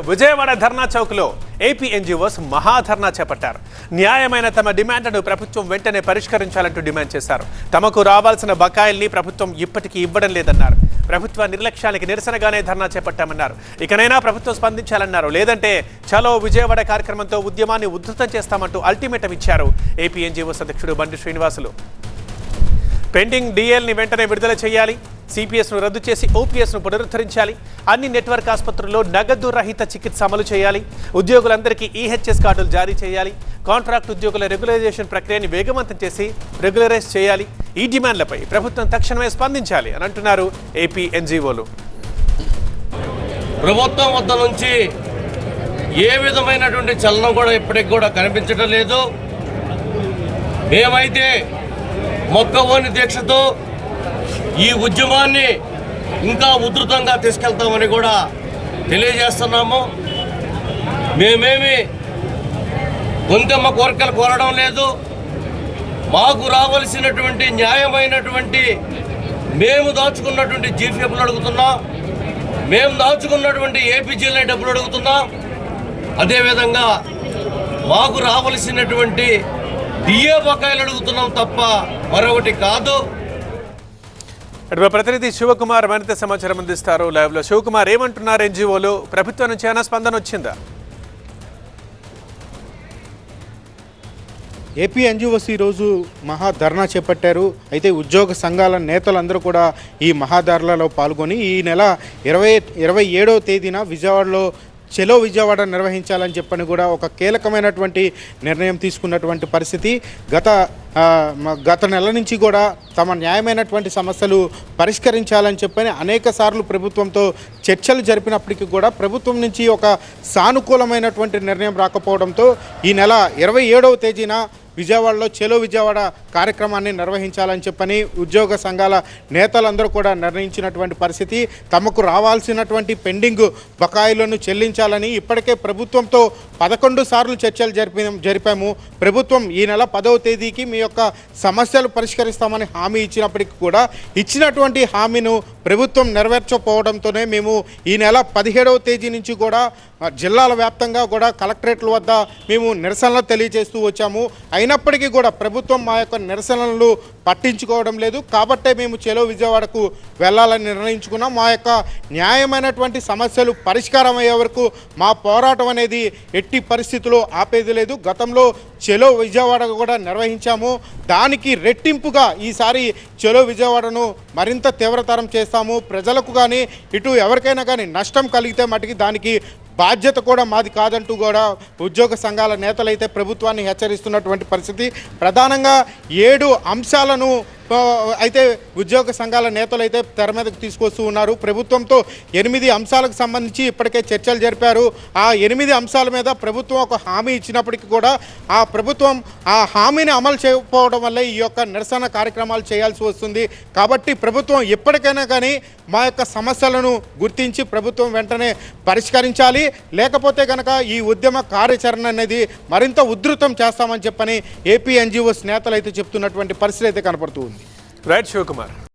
విజయవాడ ధర్నా చౌక్లో AP NGOs maha dharna చేపట్టారు. న్యాయమైన తమ డిమాండ్లను ప్రభుత్వం వెంటనే పరిష్కరించాలంటూ డిమాండ్ చేశారు. తమకు రావాల్సిన బకాయిల్ని ప్రభుత్వం ఇప్పటికీ ఇవ్వడం లేదన్నారు. ప్రభుత్వ నిర్లక్ష్యానికి నిరసనగానే ధర్నా చేపట్టామన్నారు. ఇకనైనా ప్రభుత్వం స్పందించాలన్నారు. లేదంటే చలో విజయవాడ కార్యక్రమంతో ఉద్యమాన్ని ఉధృతం చేస్తామంటూ అల్టిమేటం ఇచ్చారు ఏపీ ఎన్జిఓస్ అధ్యక్షుడు బండి శ్రీనివాసులు. పెండింగ్ డిఎల్ని వెంటనే విడుదల చేయాలి. సిపిఎస్ను రద్దు చేసి ఓపీఎస్ను పునరుద్ధరించాలి. అన్ని నెట్వర్క్ ఆసుపత్రుల్లో నగదు రహిత చికిత్స అమలు చేయాలి. ఉద్యోగులందరికీ ఈహెచ్ఎస్ కార్డులు జారీ చేయాలి. కాంట్రాక్ట్ ఉద్యోగుల రెగ్యులరైజేషన్ ప్రక్రియని వేగవంతం చేసి రెగ్యులరైజ్ చేయాలి. ఈ డిమాండ్లపై ప్రభుత్వం తక్షణమే స్పందించాలి అని అంటున్నారు ఏపీ ఎన్జీఓలు. ప్రభుత్వం వద్ద నుంచి ఏ విధమైనటువంటి చలనం కూడా ఇప్పటికి కూడా కనిపించడం లేదు. మేమైతే మొక్కవోని దీక్షతో ఈ ఉద్యమాన్ని ఇంకా ఉధృతంగా తీసుకెళ్తామని కూడా తెలియజేస్తున్నాము. మేమేమి గొంతెమ్మ కోరికలు కోరడం లేదు. మాకు రావలసినటువంటి న్యాయమైనటువంటి మేము దాచుకున్నటువంటి జీఫీఎఫ్లు అడుగుతున్నాం మేము దాచుకున్నటువంటి ఏపీజీలనే డబ్బులు అడుగుతున్నాం అదేవిధంగా మాకు రావలసినటువంటి డిఏ బకాయిలు అడుగుతున్నాం తప్ప మరొకటి కాదు. మా ప్రతినిధి శివకుమార్ మరింత సమాచారం అందిస్తారు లైవ్లో శివకుమార్ ఏమంటున్నారు ఎన్జిఓలు? ప్రభుత్వం నుంచి ఏమైనా స్పందన వచ్చిందా? ఏపీ ఎన్జిఓస్ ఈరోజు మహాధర్నా చేపట్టారు. అయితే ఉద్యోగ సంఘాల నేతలందరూ కూడా ఈ మహాధర్నాలో పాల్గొని ఈ నెల ఇరవై ఇరవై ఏడవ తేదీన విజయవాడలో చెలో విజయవాడ నిర్వహించాలని చెప్పని కూడా ఒక కీలకమైనటువంటి నిర్ణయం తీసుకున్నటువంటి పరిస్థితి. గత గత నెల నుంచి కూడా తమ న్యాయమైనటువంటి సమస్యలు పరిష్కరించాలని చెప్పని అనేక సార్లు ప్రభుత్వంతో చర్చలు జరిపినప్పటికీ కూడా ప్రభుత్వం నుంచి ఒక సానుకూలమైనటువంటి నిర్ణయం రాకపోవడంతో ఈ నెల ఇరవై ఏడవ తేదీన విజయవాడలో చెలో విజయవాడ కార్యక్రమాన్ని నిర్వహించాలని చెప్పని ఉద్యోగ సంఘాల నేతలందరూ కూడా నిర్ణయించినటువంటి పరిస్థితి తమకు రావాల్సినటువంటి పెండింగ్ బకాయిలను చెల్లించాలని ఇప్పటికే ప్రభుత్వంతో పదకొండు సార్లు చర్చలు జరిపి జరిపాము. ప్రభుత్వం ఈ నెల పదవ తేదీకి మీ యొక్క సమస్యలు పరిష్కరిస్తామని హామీ ఇచ్చినప్పటికీ కూడా ఇచ్చినటువంటి హామీను ప్రభుత్వం నెరవేర్చకపోవడంతోనే మేము ఈ నెల పదిహేడవ తేదీ నుంచి కూడా జిల్లాల వ్యాప్తంగా కూడా కలెక్టరేట్ల వద్ద మేము నిరసనలు తెలియజేస్తూ వచ్చాము. అయినప్పటికీ కూడా ప్రభుత్వం మా యొక్క నిరసనలు పట్టించుకోవడం లేదు. కాబట్టే మేము చెలో విజయవాడకు వెళ్ళాలని నిర్ణయించుకున్నాం. మా యొక్క న్యాయమైనటువంటి సమస్యలు పరిష్కారం అయ్యే వరకు మా పోరాటం అనేది ఎట్టి పరిస్థితుల్లో ఆపేది లేదు. గతంలో చెలో విజయవాడ కూడా నిర్వహించాము. దానికి రెట్టింపుగా ఈసారి చెలో విజయవాడను మరింత తీవ్రతరం చేస్తాము. ప్రజలకు కానీ ఇటు ఎవరికైనా కానీ నష్టం కలిగితే మటుకి దానికి బాధ్యత కూడా మాది కాదంటూ కూడా ఉద్యోగ సంఘాల నేతలైతే ప్రభుత్వాన్ని హెచ్చరిస్తున్నటువంటి పరిస్థితి. ప్రధానంగా ఏడు అంశాలను అయితే ఉద్యోగ సంఘాల నేతలు అయితే తెర మీదకు తీసుకొస్తూ ఉన్నారు. ప్రభుత్వంతో ఎనిమిది అంశాలకు సంబంధించి ఇప్పటికే చర్చలు జరిపారు. ఆ ఎనిమిది అంశాల మీద ప్రభుత్వం ఒక హామీ ఇచ్చినప్పటికీ కూడా ఆ ప్రభుత్వం ఆ హామీని అమలు చేయకపోవడం వల్ల ఈ యొక్క నిరసన కార్యక్రమాలు చేయాల్సి వస్తుంది. కాబట్టి ప్రభుత్వం ఎప్పటికైనా కానీ మా యొక్క సమస్యలను గుర్తించి ప్రభుత్వం వెంటనే పరిష్కరించాలి. లేకపోతే కనుక ఈ ఉద్యమ కార్యాచరణ అనేది మరింత ఉధృతం చేస్తామని చెప్పని ఏపీ ఎన్జిఓస్ నేతలు అయితే చెప్తున్నటువంటి పరిస్థితి అయితే కనపడుతుంది Right, Shivakumar.